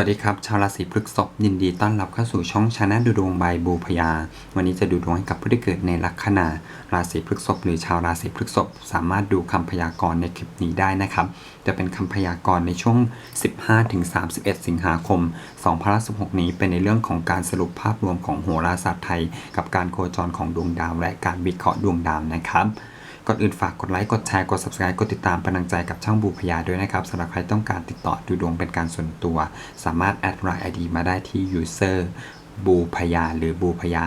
วัสดีครับ ชาวราศีพฤษภยินดีต้อนรับเข้าสู่ช่องชาแนลดูดวงบายบูพยา วันนี้จะดูดวงให้กับผู้ที่เกิดในลัคนาราศีพฤษภหรือชาวราศีพฤษภสามารถดูคำพยากรณ์ในคลิปนี้ได้นะครับ จะเป็นคำพยากรณ์ในช่วง 15-31 สิงหาคม 2016 นี้เป็นในเรื่องของการสรุปภาพรวมของโหราศาสตร์ไทย กับการโคจรของดวงดาวและการวิเคราะห์ดวงดาวนะครับ ก่อนอื่นฝากกดไลค์ กดแชร์ กด subscribe กดติดตามเป็นกำลังใจกับช่องบูพยาด้วยนะครับสำหรับใครต้องการติดต่อดูดวงเป็นการส่วนตัว สามารถแอดไลน์ไอดีมาได้ที่ user บูพยาหรือบูพยา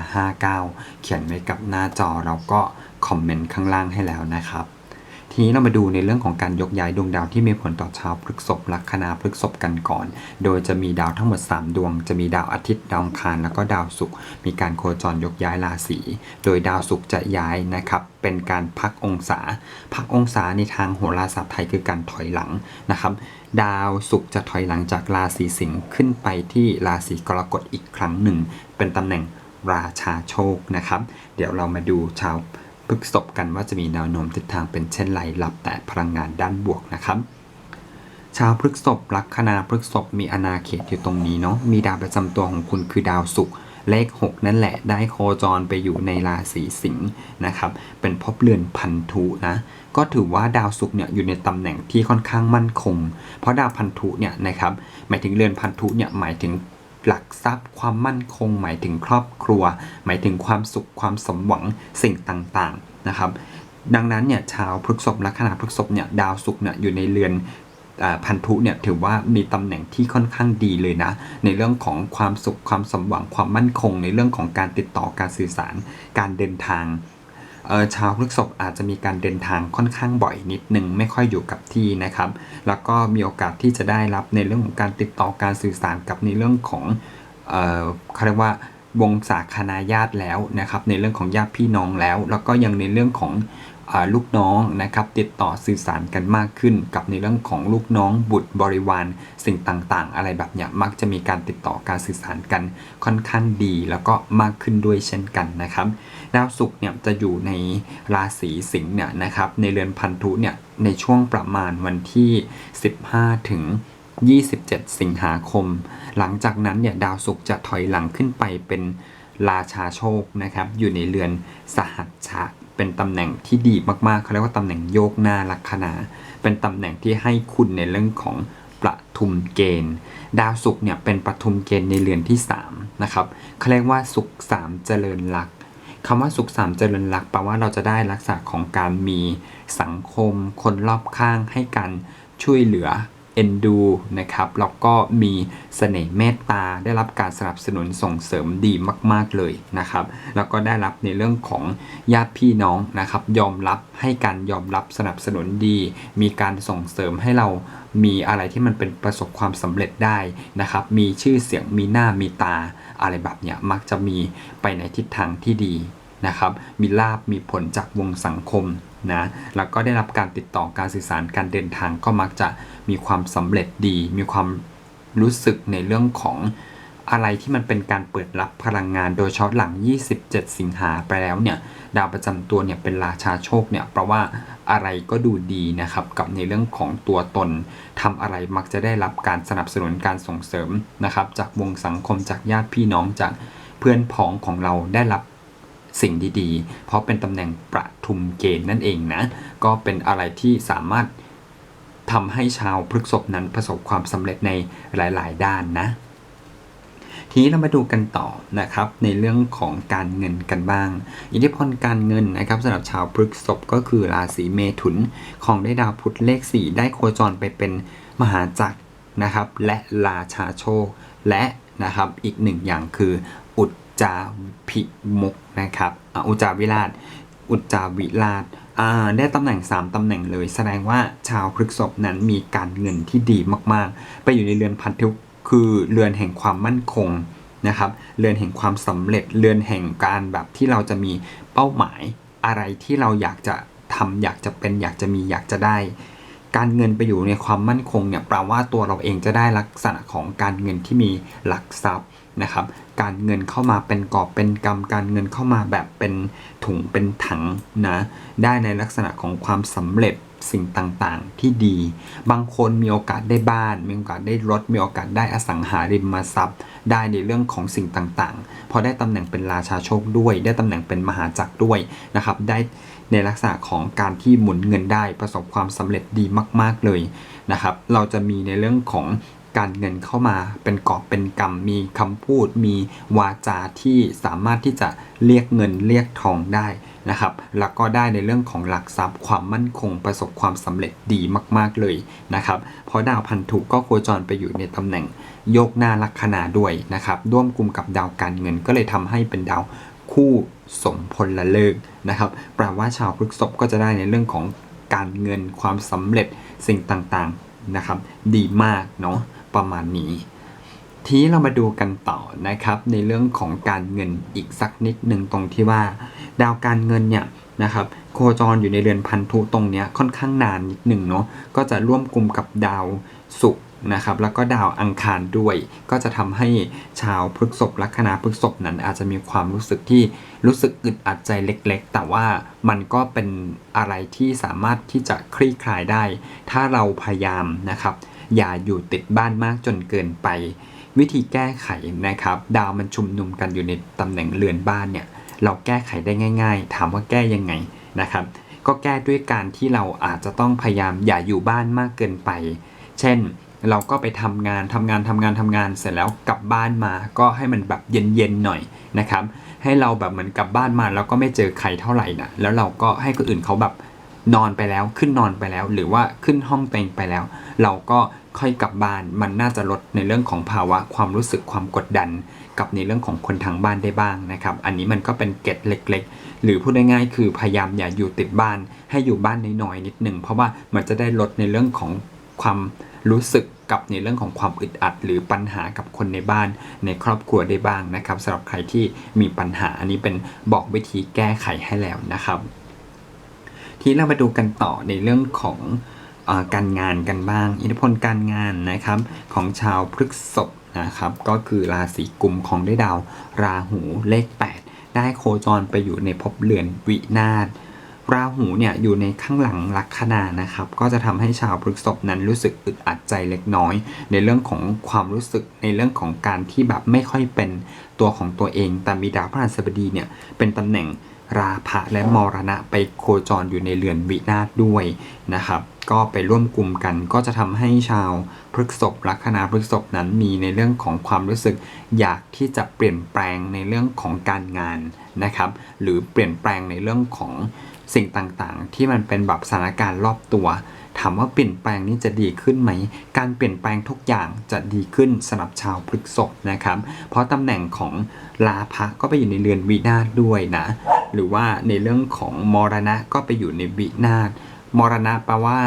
59 เขียนไว้กับหน้าจอเราก็คอมเมนต์ข้างล่างให้แล้วนะครับ ทีนี้เรามาดูในเรื่องของการยกย้ายดวงดาวที่มีผลต่อชาวพฤษภลัคนาพฤษภกันก่อน โดยจะมีดาวทั้งหมด 3 ดวง จะมีดาวอาทิตย์ดาวคารแล้วก็ดาวศุกร์มีการโคจรยกย้ายราศีโดยดาวศุกร์จะย้ายนะครับเป็นการพักองศา พักองศาในทางโหราศาสตร์ไทยคือการถอยหลังนะครับ ดาวศุกร์จะถอยหลังจากราศีสิงห์ขึ้นไปที่ราศีกรกฎอีกครั้งหนึ่ง เป็นตำแหน่งราชาโชคนะครับ เดี๋ยวเรามาดูชาว พฤกษภกันว่าจะมีแนวโน้มทิศทางเป็นเช่นไรรับแต่พลังงานด้านบวกนะครับชาวพฤกษภลัคนาพฤกษภมีอนาเขตอยู่ตรงนี้เนาะมีดาวประจำตัวของคุณคือดาวศุกร์เลข 6 นั่นแหละได้โคจรไปอยู่ในราศีสิงห์นะครับเป็นภพเรือนพันธุนะก็ถือว่าดาวศุกร์เนี่ยอยู่ในตำแหน่งที่ค่อนข้างมั่นคง เพราะดาวพันธุเนี่ยนะครับหมายถึงเรือนพันธุเนี่ยหมายถึง หลักทรัพย์ ความมั่นคง หมายถึงครอบครัว หมายถึงความสุขความสมหวังสิ่งต่างๆนะครับดังนั้นเนี่ยชาวพฤษภลัคนาพฤษภเนี่ยดาวศุกร์เนี่ยอยู่ในเรือนอพันธุเนี่ยถือว่ามีตำแหน่งที่ค่อนข้างดีเลยนะ ในเรื่องของความสุขความสมหวังความมั่นคง ในเรื่องของการติดต่อการสื่อสารการเดินทาง ชาวพฤษภอาจจะมีการเดินทางค่อนข้างบ่อยนิดหนึ่งไม่ค่อยอยู่กับที่นะครับ แล้วก็มีโอกาสที่จะได้รับในเรื่องของการติดต่อการสื่อสารกับในเรื่องของเออเขาเรียกว่าวงศาคณาญาติแล้วนะครับ ในเรื่องของญาติพี่น้องแล้ว แล้วก็ยังในเรื่องของอลูกน้องนะครับติดต่อสื่อสารกันมากขึ้น กับในเรื่องของลูกน้องบุตรบริวารสิ่งต่างๆ อะไรแบบเนี้ยมักจะมีการติดต่อการสื่อสารกันค่อนข้างดี แล้วก็มากขึ้นด้วยเช่นกันนะครับ ดาวศุกร์เนี่ยจะอยู่ในราศีสิงห์เนี่ยนะครับในเรือนพันธุเนี่ยในช่วงประมาณวันที่ 15 ถึง 27 สิงหาคม หลังจากนั้นเนี่ยดาวศุกร์จะถอยหลังขึ้นไปเป็นราชาโชคนะครับอยู่ในเรือนสหัชชะเป็นตำแหน่งที่ดีมากๆเขาเรียกว่าตำแหน่งโยกหน้าลัคนา เป็นตำแหน่งที่ให้คุณในเรื่องของประทุมเกณฑ์ ดาวศุกร์เนี่ยเป็นประทุมเกณฑ์ในเรือนที่3นะครับเขาเรียกว่าศุกร์สามเจริญลักษ คำว่าศุกร์สามเจริญลักแปลว่าเราจะได้ลักษณะของการมีสังคม คนรอบข้างให้การช่วยเหลือเอ็นดูนะครับแล้วก็มีเสน่ห์เมตตาได้รับการสนับสนุนส่งเสริมดีมาก ๆเลยนะครับ แล้วก็ได้รับในเรื่องของญาติพี่น้องนะครับ ยอมรับให้การยอมรับสนับสนุนดี มีการส่งเสริมให้เรามีอะไรที่มันเป็นประสบความสำเร็จได้นะครับ มีชื่อเสียงมีหน้ามีตา อะไรแบบเนี้ยมักจะมีไปในทิศทางที่ดีนะครับ มีลาบมีผลจากวงสังคมนะ แล้วก็ได้รับการติดต่อการสื่อสารการเดินทางก็มักจะมีความสำเร็จดี มีความรู้สึกในเรื่องของอะไรที่มันเป็นการเปิดรับพลังงานโดยเฉพาะหลัง 27 สิงหาไปแล้วเนี่ย ดาวประจำตัวเนี่ยเป็นราชาโชคเนี่ย เพราะว่า อะไรก็ดูดีนะครับกับในเรื่องของตัวตนทำอะไรมักจะได้รับการสนับสนุนการส่งเสริมนะครับ จากวงสังคมจากญาติพี่น้องจากเพื่อนพ้องของเราได้รับสิ่งดีๆ เพราะเป็นตำแหน่งประทุมเกณฑ์นั่นเองนะ ก็เป็นอะไรที่สามารถทำให้ชาวพฤษภนั้นประสบความสำเร็จในหลาย ๆ ด้านนะ ทีนี้เรามาดูกันต่อนะครับในเรื่องของการเงินกันบ้าง อิทธิพลการเงินนะครับสำหรับชาวพฤกษภก็คือราศีเมถุน ของได้ดาวพุธเลข 4 ได้โคจรไปเป็นมหาจักรนะครับ และราชาโชค และนะครับอีกหนึ่งอย่างคือ อุจจาพิมุกนะครับอุจจาวิราช อุจจาวิราชอ่าได้ตำแหน่ง 3 ตำแหน่งเลย แสดงว่าชาวพฤกษภนั้นมีการเงินที่ดีมาก ๆ ไปอยู่ในเรือนพันธุ คือเรือนแห่งความมั่นคงนะครับ เรือนแห่งความสำเร็จ เรือนแห่งการแบบที่เราจะมีเป้าหมายอะไรที่เราอยากจะทำอยากจะเป็นอยากจะมีอยากจะได้ การเงินไปอยู่ในความมั่นคงเนี่ยแปลว่าตัวเราเองจะได้ลักษณะของการเงินที่มีหลักทรัพย์นะครับ การเงินเข้ามาเป็นกอบเป็นกำการเงินเข้ามาแบบเป็นถุงเป็นถังนะ ได้ในลักษณะของความสำเร็จ สิ่งต่างๆ ที่ดี บางคนมีโอกาสได้บ้าน มีโอกาสได้รถ มีโอกาสได้อสังหาริมทรัพย์ ได้ในเรื่องของสิ่งต่างๆ พอได้ตำแหน่งเป็นราชาโชคด้วย ได้ตำแหน่งเป็นมหาจักรด้วยนะครับ ได้ในลักษณะของการที่หมุนเงินได้ประสบความสำเร็จดีมาก ๆเลยนะครับ เราจะมีในเรื่องของการเงินเข้ามาเป็นกอบเป็นกำมีคำพูด มีวาจาที่สามารถที่จะเรียกเงินเรียกทองได้ นะครับ แล้วก็ได้ในเรื่องของหลักทรัพย์ ความมั่นคงประสบความสำเร็จดีมากๆเลยนะครับ เพราะดาวพันธุก็โคจรไปอยู่ในตำแหน่งโยกหน้าลัคนาด้วยนะครับ ร่วมกลุ่มกับดาวการเงินก็เลยทำให้เป็นดาวคู่สมพลละเลิกนะครับแปลว่าชาวพฤษภก็จะได้ในเรื่องของการเงินความสำเร็จสิ่งต่างๆนะครับ ดีมากเนาะประมาณนี้ทีนี้เรามาดูกันต่อนะครับในเรื่องของการเงินอีกสักนิดหนึ่งตรงที่ว่า ดาวการเงินเนี่ยนะครับโคจรอยู่ในเรือนพันธุตรงเนี้ยค่อนข้างนานนิดหนึ่งเนาะก็จะร่วมกลุ่มกับดาวศุกร์นะครับแล้วก็ดาวอังคารด้วย ก็จะทำให้ชาวพฤษภลัคนาพฤษภนั้นอาจจะมีความรู้สึกที่รู้สึกอึดอัดใจเล็ก ๆ แต่ว่ามันก็เป็นอะไรที่สามารถที่จะคลี่คลายได้ ถ้าเราพยายามนะครับ อย่าอยู่ติดบ้านมากจนเกินไป วิธีแก้ไขนะครับ ดาวมันชุมนุมกันอยู่ในตำแหน่งเรือนบ้านเนี่ย เราแก้ไขได้ง่าย ๆ ถามว่าแก้ยังไงนะครับ ก็แก้ด้วยการที่เราอาจจะต้องพยายามอย่าอยู่บ้านมากเกินไป เช่นเราก็ไปทำงานทำงานทำงานทำงานเสร็จแล้วกลับบ้านมา ก็ให้มันแบบเย็นๆหน่อยนะครับ ให้เราแบบเหมือนกลับบ้านมาแล้วก็ไม่เจอใครเท่าไหร่นะแล้วเราก็ให้คนอื่นเขาแบบนอนไปแล้วขึ้นนอนไปแล้ว หรือว่าขึ้นห้องเต็งไปแล้ว เราก็ค่อยกลับบ้านมันน่าจะลดในเรื่องของภาวะความรู้สึกความกดดัน กับในเรื่องของคนทางบ้านได้บ้างนะครับ อันนี้มันก็เป็นเกร็ดเล็ก ๆ หรือพูดง่ายๆคือพยายามอย่าอยู่ติดบ้าน ให้อยู่บ้านน้อยๆนิดหนึ่งเพราะว่ามันจะได้ลดในเรื่องของความรู้สึกกับในเรื่องของความอึดอัด หรือปัญหากับคนในบ้านในครอบครัวได้บ้างนะครับสำหรับใครที่มีปัญหาอันนี้เป็นบอกวิธีแก้ไขให้แล้วนะครับ ทีนี้เรามาดูกันต่อในเรื่องของอการงานกันบ้าง อิทธิพลการงานนะครับของชาวพฤกษภ นะครับก็คือราศีกุมของได้ดาว ราหูเลข 8 ได้โคจรไปอยู่ในภพเรือนวินาศราหูเนี่ยอยู่ในข้างหลังลัคนานะครับ ก็จะทำให้ชาวพฤษภนั้นรู้สึกอึดอัดใจเล็กน้อย ในเรื่องของความรู้สึกในเรื่องของการที่แบบไม่ค่อยเป็นตัวของตัวเอง แต่มีดาวพฤหัสบดีเนี่ยเป็นตำแหน่งราพะและมรณะไปโคจรอยู่ในเรือนวินาศด้วยนะครับ ก็ไปร่วมกลุ่มกัน ก็จะทำให้ชาวพฤษภลัคนาพฤษภนั้นมีในเรื่องของความรู้สึก อยากที่จะเปลี่ยนแปลงในเรื่องของการงานนะครับ หรือเปลี่ยนแปลงในเรื่องของสิ่งต่างๆ ที่มันเป็นแบบสถานการณ์รอบตัว ถามว่าเปลี่ยนแปลงนี้จะดีขึ้นไหม การเปลี่ยนแปลงทุกอย่างจะดีขึ้นสำหรับชาวพฤษภนะครับ เพราะตำแหน่งของลาภะก็ไปอยู่ในเรือนวินาศด้วยนะ หรือว่าในเรื่องของมรณะก็ไปอยู่ในวินาศ มรณะแปลว่า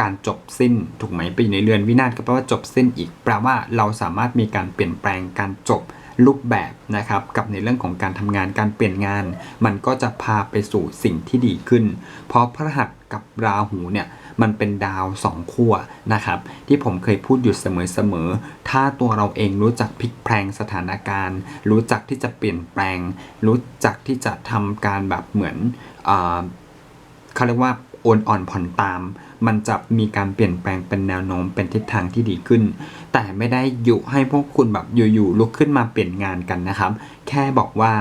การจบสิ้นถูกไหมไปอยู่ในเรือนวินาศก็แปลว่าจบสิ้นอีก แปลว่าเราสามารถมีการเปลี่ยนแปลงการจบรูปแบบนะครับกับในเรื่องของการทำงานการเปลี่ยนงาน มันก็จะพาไปสู่สิ่งที่ดีขึ้น เพราะพระหัสกับราหูเนี่ยมันเป็นดาวสองขั้วนะครับที่ผมเคยพูดอยู่เสมอๆถ้าตัวเราเองรู้จักพลิกแพลงสถานการณ์ รู้จักที่จะเปลี่ยนแปลง รู้จักที่จะทำการแบบเหมือนอเขาเรียกว่า โอนอ่อนผ่อนตาม มันจะมีการเปลี่ยนแปลงเป็นแนวโน้มเป็นทิศทางที่ดีขึ้น แต่ไม่ได้ยุให้พวกคุณแบบอยู่ๆลุกขึ้นมาเปลี่ยนงานกันนะครับ แค่บอกว่า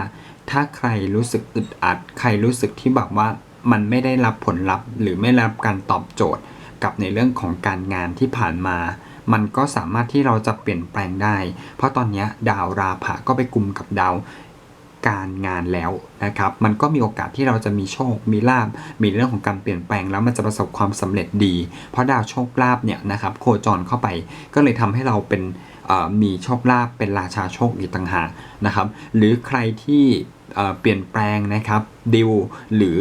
ถ้าใครรู้สึกอึดอัด ใครรู้สึกที่แบบว่ามันไม่ได้รับผลลัพธ์ หรือไม่รับการตอบโจทย์ กับในเรื่องของการงานที่ผ่านมา มันก็สามารถที่เราจะเปลี่ยนแปลงได้ เพราะตอนนี้ดาวราผะก็ไปกลุ่มกับดาว การงานแล้วนะครับ มันก็มีโอกาสที่เราจะมีโชค มีลาบ มีเรื่องของการเปลี่ยนแปลงแล้วมันจะประสบความสำเร็จดี เพราะดาวโชคลาภเนี่ยนะครับโคจรเข้าไป ก็เลยทำให้เราเป็นมีโชคลาภเป็นราชาโชคอีกต่างหากนะครับ หรือใครที่เปลี่ยนแปลงนะครับดิวหรือ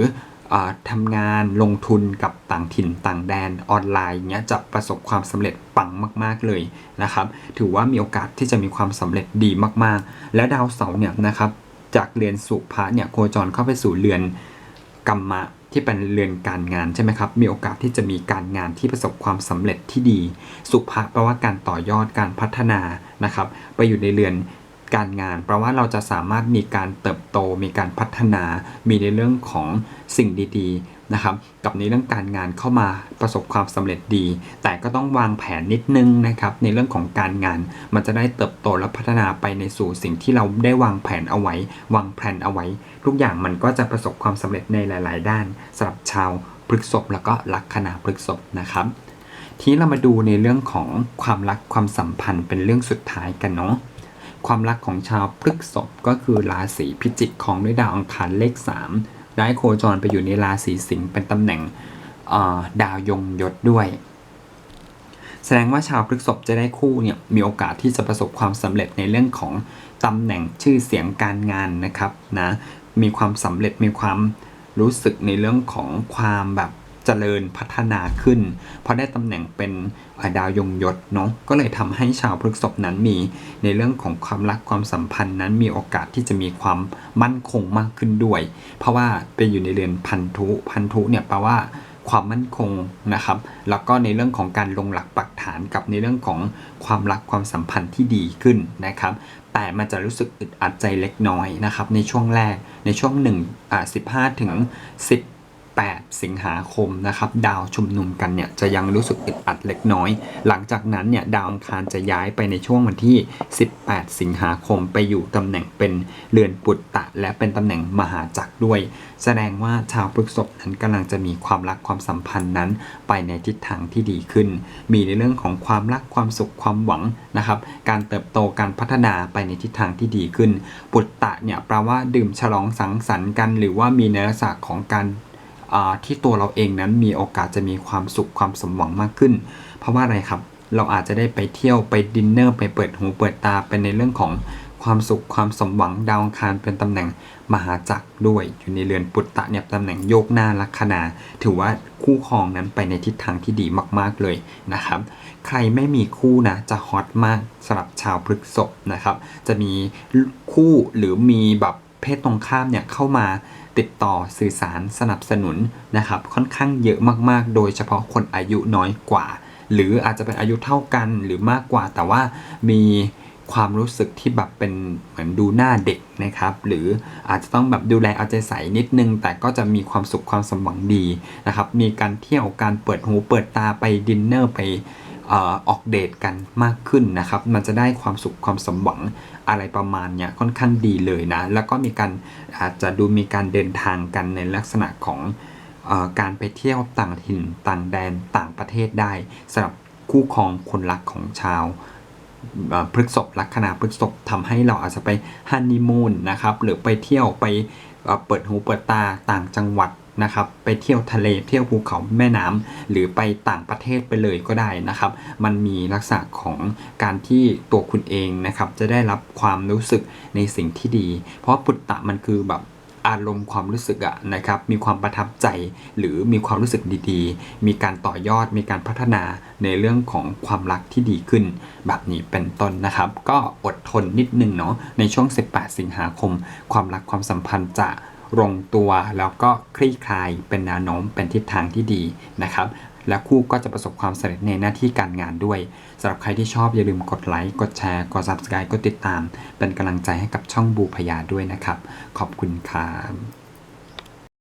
เอ่อทำงานลงทุนกับต่างถิ่นต่างแดนออนไลน์เนี้ยจะประสบความสำเร็จปังมาก ๆเลยนะครับ ถือว่ามีโอกาสที่จะมีความสำเร็จดีมากๆ และดาวเสาร์เนี่ยนะครับ จากเรือนสุภะเนี่ยโคจรเข้าไปสู่เรือนกรรมะที่เป็นเรือนการงานใช่ไหมครับ มีโอกาสที่จะมีการงานที่ประสบความสำเร็จที่ดี สุภะแปลว่าการต่อยอดการพัฒนานะครับ ไปอยู่ในเรือนการงานแปลว่าเราจะสามารถมีการเติบโต มีการพัฒนา มีในเรื่องของสิ่งดีๆ นะครับกับในเรื่องการงานเข้ามาประสบความสำเร็จดี แต่ก็ต้องวางแผนนิดนึงนะครับในเรื่องของการงาน มันจะได้เติบโตและพัฒนาไปในสู่สิ่งที่เราได้วางแผนเอาไว้ วางแผนเอาไว้ ทุกอย่างมันก็จะประสบความสำเร็จในหลาย ๆ ด้านสำหรับชาวพฤษภแล้วก็ลัคนาพฤษภนะครับทีนี้เรามาดูในเรื่องของความรักความสัมพันธ์เป็นเรื่องสุดท้ายกันเนาะความรักของชาวพฤษภก็คือราศีพิจิกของด้วยดาวอังคารเลข 3 ได้โคจรไปอยู่ในราศีสิงห์เป็นตำแหน่งดาวยงยศด้วย แสดงว่าชาวพฤษบจะได้คู่เนี่ยมีโอกาสที่จะประสบความสำเร็จในเรื่องของตำแหน่งชื่อเสียงการงานนะครับนะมีความสำเร็จมีความรู้สึกในเรื่องของความแบบ เจริญพัฒนาขึ้น เพราะได้ตำแหน่งเป็นเอ่อดาวยงยศเนาะก็เลยทำให้ชาวพฤกษภนั้นมี ในเรื่องของความรักความสัมพันธ์นั้นมีโอกาสที่จะมีความมั่นคงมากขึ้นด้วย เพราะว่าเป็นอยู่ในเรือนพันธุพันธุเนี่ยแปลว่าความมั่นคงนะครับ แล้วก็ในเรื่องของการลงหลักปักฐานกับในเรื่องของความรักความสัมพันธ์ที่ดีขึ้นนะครับ แต่มันจะรู้สึกอึดอัดใจเล็กน้อยนะครับในช่วงแรกในช่วง1อ่า15 ถึง 8 สิงหาคมนะครับดาวชุมนุมกันเนี่ยจะยังรู้สึกอึดอัดเล็กน้อย หลังจากนั้นเนี่ยดาวอังคารจะย้ายไปในช่วงวันที่ 18 สิงหาคมไปอยู่ตำแหน่งเป็นเรือนปุตตะ และเป็นตำแหน่งมหาจักรด้วย แสดงว่าชาวพฤษภนั้นกำลังจะมีความรักความสัมพันธ์นั้น ไปในทิศทางที่ดีขึ้น มีในเรื่องของความรักความสุขความหวังนะครับการเติบโตการพัฒนาไปในทิศทางที่ดีขึ้น ปุตตะเนี่ยแปลว่าดื่มฉลองสังสรรค์กัน หรือว่ามีในลักษณะของการ ที่ตัวเราเองนั้นมีโอกาสจะมีความสุขความสมหวังมากขึ้น เพราะว่าอะไรครับ เราอาจจะได้ไปเที่ยวไปดินเนอร์ไปเปิดหูเปิดตาเป็นในเรื่องของความสุขความสมหวังดาวอังคารเป็นตำแหน่งมหาจักรด้วย อยู่ในเรือนปุตตะเนี่ยตำแหน่งโยกหน้าลัคนา ถือว่าคู่ครองนั้นไปในทิศทางที่ดีมากๆเลยนะครับ ใครไม่มีคู่นะจะฮอตมากสำหรับชาวพฤกษภนะครับ จะมีคู่หรือมีแบบ เพศตรงข้ามเนี่ยเข้ามาติดต่อสื่อสารสนับสนุนนะครับ ค่อนข้างเยอะมาก ๆ โดยเฉพาะคนอายุน้อยกว่า หรืออาจจะเป็นอายุเท่ากันหรือมากกว่า แต่ว่ามีความรู้สึกที่แบบเป็นเหมือนดูหน้าเด็กนะครับ หรืออาจจะต้องแบบดูแลเอาใจใส่นิดนึง แต่ก็จะมีความสุขความสมหวังดีนะครับ มีการเที่ยวการเปิดหูเปิดตาไปดินเนอร์ไปออกเดทกันมากขึ้นนะครับ มันจะได้ความสุขความสมหวัง อะไรประมาณเนี้ยค่อนข้างดีเลยนะ แล้วก็มีการอาจจะดูมีการเดินทางกันในลักษณะของอการไปเที่ยวต่างถิ่นต่างแดนต่างประเทศได้สำหรับคู่ครองคนรักของชาวเอ่อพฤษภลัคนาพฤษภทำให้เราอาจจะไปฮันนีมูนนะครับหรือไปเที่ยวไปเปิดหูเปิดตาต่างจังหวัด นะครับไปเที่ยวทะเลเที่ยวภูเขาแม่น้ำหรือไปต่างประเทศไปเลยก็ได้นะครับ มันมีลักษณะของการที่ตัวคุณเองนะครับจะได้รับความรู้สึกในสิ่งที่ดี เพราะปุตตะมันคือแบบอารมณ์ความรู้สึกอะนะครับ มีความประทับใจหรือมีความรู้สึกดีๆ มีการต่อยอด มีการพัฒนาในเรื่องของความรักที่ดีขึ้น แบบนี้เป็นต้นนะครับ ก็อดทนนิดนึงเนาะในช่วง 18 สิงหาคม ความรักความสัมพันธ์จะ ลงตัวแล้วก็คลี่คลายเป็นแนวโน้มเป็นทิศทางที่ดีนะครับและคู่ก็จะประสบความสำเร็จในหน้าที่การงานด้วยสำหรับใครที่ชอบอย่าลืมกดไลค์กดแชร์กด subscribe กดติดตาม เป็นกำลังใจให้กับช่องบูพยาด้วยนะครับ ขอบคุณครับ